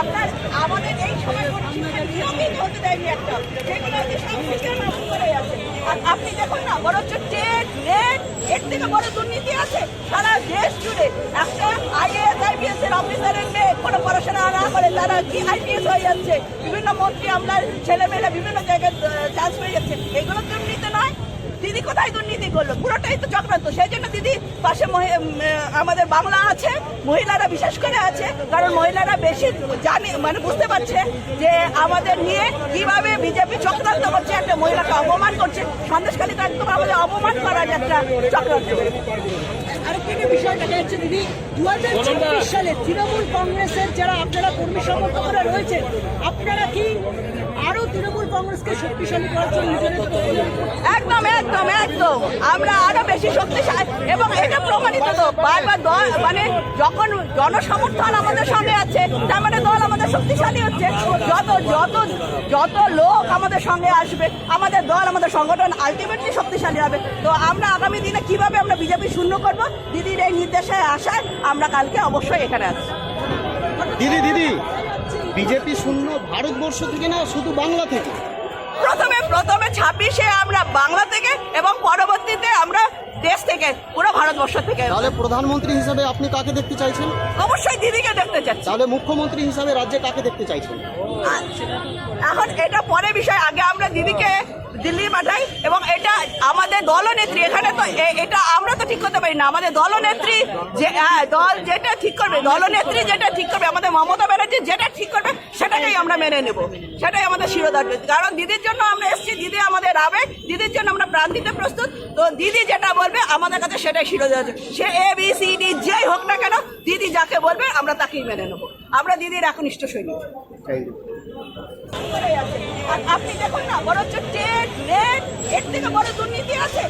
আপনার আমাদের এই আর আপনি দেখুন না, বরঞ্চ টেট নেট, এর থেকে বড় দুর্নীতি আছে সারা দেশ জুড়ে। একটা আইএএস আইপিএস এর অফিসারের মেয়ে কোনো পড়াশোনা না করে, তারা কি আইপিএস হয়ে যাচ্ছে? বিভিন্ন মন্ত্রী আমলার ছেলেমেয়েরা বিভিন্ন জায়গায় চান্স পেয়ে যাচ্ছে। এগুলো দুর্নীতি নয় দিদি কোথায় দুর্নীতি করল? পুরোটাই তো চক্রান্ত। সেই জন্য দিদি পাশে আমাদের বাংলা আছে, মহিলারা বিশেষ করে আছে, কারণ মহিলারা বেশি জানে মানে বুঝতে পারছে যে আমাদের নিয়ে কীভাবে বিজেপি চক্রান্ত করছে, একটা মহিলাকে অপমান করছে। সন্দেশখালীতে একদম আমাদের অপমান করার একটা চক্রান্ত। যাচ্ছে দিদি দু হাজার চব্বিশ সালে তৃণমূল কংগ্রেসের যারা আপনারা কর্মী সমর্থকরা রয়েছেন আপনারা কি আরও তৃণমূল কংগ্রেসকে শক্তিশালী করার জন্য একদম একদম একদম। আমরা আরও বেশি শক্তিশালী এবং এটা প্রমাণিত তো। বারবার দল মানে যখন জনসমর্থন আমাদের সঙ্গে আছে তার মানে শক্তিশালী হচ্ছে। যত যত যত লোক আমাদের সঙ্গে আসবে আমাদের দল আমাদের সংগঠন আলটিমেটলি শক্তিশালী হবে। তো আমরা আগামী দিনে কীভাবে আমরা বিজেপি শূন্য করব? দিদির এই নির্দেশে আসায় আমরা কালকে অবশ্যই এখানে আছি। দিদি দিদি বিজেপি শূন্য ভারতবর্ষ থেকে না শুধু বাংলা থেকে? প্রথমে প্রথমে ছাব্বিশে আমরা বাংলা থেকে এবং দেশ থেকে পুরো ভারতবর্ষ থেকে। তাহলে প্রধানমন্ত্রী হিসাবে আপনি কাকে দেখতে চাইছেন? অবশ্যই দিদিকে দেখতে চাচ্ছি। তাহলে মুখ্যমন্ত্রী হিসাবে রাজ্যে কাকে দেখতে চাইছেন। এখন এটা পরে বিষয় আগে আমরা দিদিকে দিল্লি পাঠাই এবং এটা আমাদের দলনেত্রী এখানে তো এটা আমরা তো ঠিক করতে পারি না। আমাদের দলনেত্রী যে হ্যাঁ দল যেটা ঠিক করবে দলনেত্রী যেটা ঠিক করবে আমাদের মমতা ব্যানার্জি যেটা ঠিক করবে সেটাকেই আমরা মেনে নেব। সেটাই আমাদের শিরোধার্য। কারণ দিদির জন্য আমরা এসেছি দিদি আমাদের আবেগ দিদির জন্য আমরা প্রাণ দিতে প্রস্তুত। তো দিদি যেটা বলবে আমাদের কাছে সেটাই শিরোধার্য। সে এ বি সি ডি যেই হোক না কেন দিদি যাকে বলবে আমরা তাকেই মেনে নেব। আমরা দিদির একনিষ্ঠ সৈনিক। আপনি দেখুন না বরঞ্চ টেট নেট এর থেকে বড় দুর্নীতি আছে।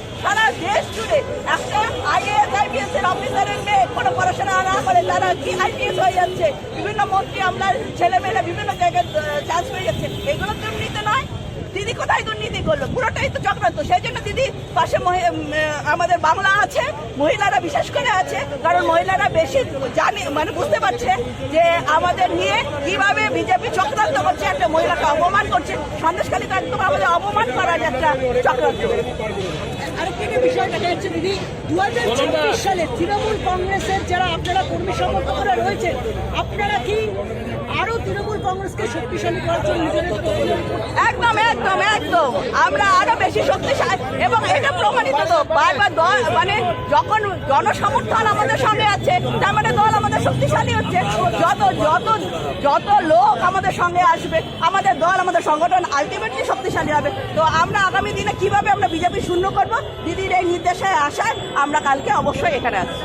আইপিএস হয়ে যাচ্ছে? বিভিন্ন মন্ত্রী আমলার ছেলেমেয়েরা বিভিন্ন জায়গায় চান্স পেয়ে যাচ্ছে। এগুলো দুর্নীতি নয়। দিদি কোথায় দুর্নীতি করল? পুরোটাই তো চক্রান্ত। সেই জন্য দিদি পাশে আমাদের বাংলা আছে, মহিলারা বিশেষ করে আছে, কারণ মহিলারা বেশি জানে মানে বুঝতে পারছে যে আমাদের নিয়ে কীভাবে বিজেপি চক্রান্ত করছে, একটা মহিলাকে অপমান করছে। সন্দেশখালীতে একদম আমাদের অপমান করার একটা চক্রান্ত। আরেকটি যে বিষয় দিদি। দু হাজার চব্বিশ সালে তৃণমূল কংগ্রেসের যারা আপনারা কর্মী সমর্থকরা রয়েছেন আপনারা কি আরও তৃণমূল কংগ্রেসকে শক্তিশালী করার জন্য একদম একদম একদম। আমরা আরও বেশি শক্তিশালী এবং এটা প্রমাণিত তো বারবার দল মানে যখন জনসমর্থন আমাদের সামনে আছে তার মানে দল আমাদের শক্তিশালী হচ্ছে। যত যত যত লোক আমাদের সঙ্গে আসবে, আমাদের দল, আমাদের সংগঠন আলটিমেটলি শক্তিশালী হবে। তো আমরা আগামী দিনে কীভাবে আমরা বিজেপি শূন্য করব? দিদির এই নির্দেশে আসায় আমরা কালকে অবশ্যই এখানে আছি।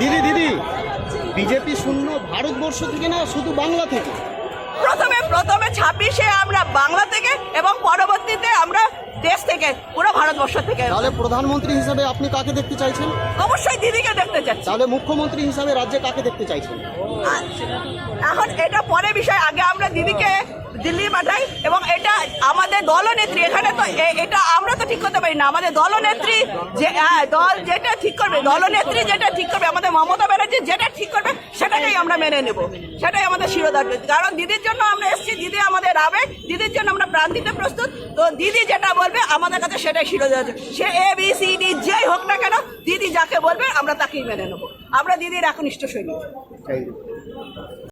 দিদি দিদি, বিজেপি শূন্য ভারতবর্ষ থেকে না, শুধু বাংলা থেকে? প্রথমে প্রথমে ছাব্বিশে আমরা বাংলা থেকে এবং পরবর্তীতে আমরা দেশ থেকে পুরো ভারতবর্ষ থেকে। তাহলে প্রধানমন্ত্রী হিসাবে আপনি কাকে দেখতে চাইছেন? অবশ্যই দিদিকে দেখতে চাচ্ছি। তাহলে মুখ্যমন্ত্রী হিসাবে রাজ্যে কাকে দেখতে চাইছেন। এখন এটা পরে বিষয় আগে আমরা দিদিকে দিল্লি পাঠাই এবং এটা আমাদের দলনেত্রী, এখানে তো এটা আমরা তো ঠিক করতে পারি না। আমাদের দলনেত্রী যে হ্যাঁ দল যেটা ঠিক করবে, দলনেত্রী যেটা ঠিক করবে, আমাদের মমতা ব্যানার্জি যেটা ঠিক করবে, সেটাকেই আমরা মেনে নেব। সেটাই আমাদের শিরোধার্য। কারণ দিদির জন্য আমরা এসেছি, দিদি আমাদের আবেগ, দিদির জন্য আমরা প্রাণ দিতে প্রস্তুত। তো দিদি যেটা বলবে, আমাদের কাছে সেটাই শিরোধার্য। সে এ বি সি ডি যেই হোক না কেন, দিদি যাকে বলবে, আমরা তাকেই মেনে নেব। আমরা দিদির একনিষ্ঠ সৈনিক।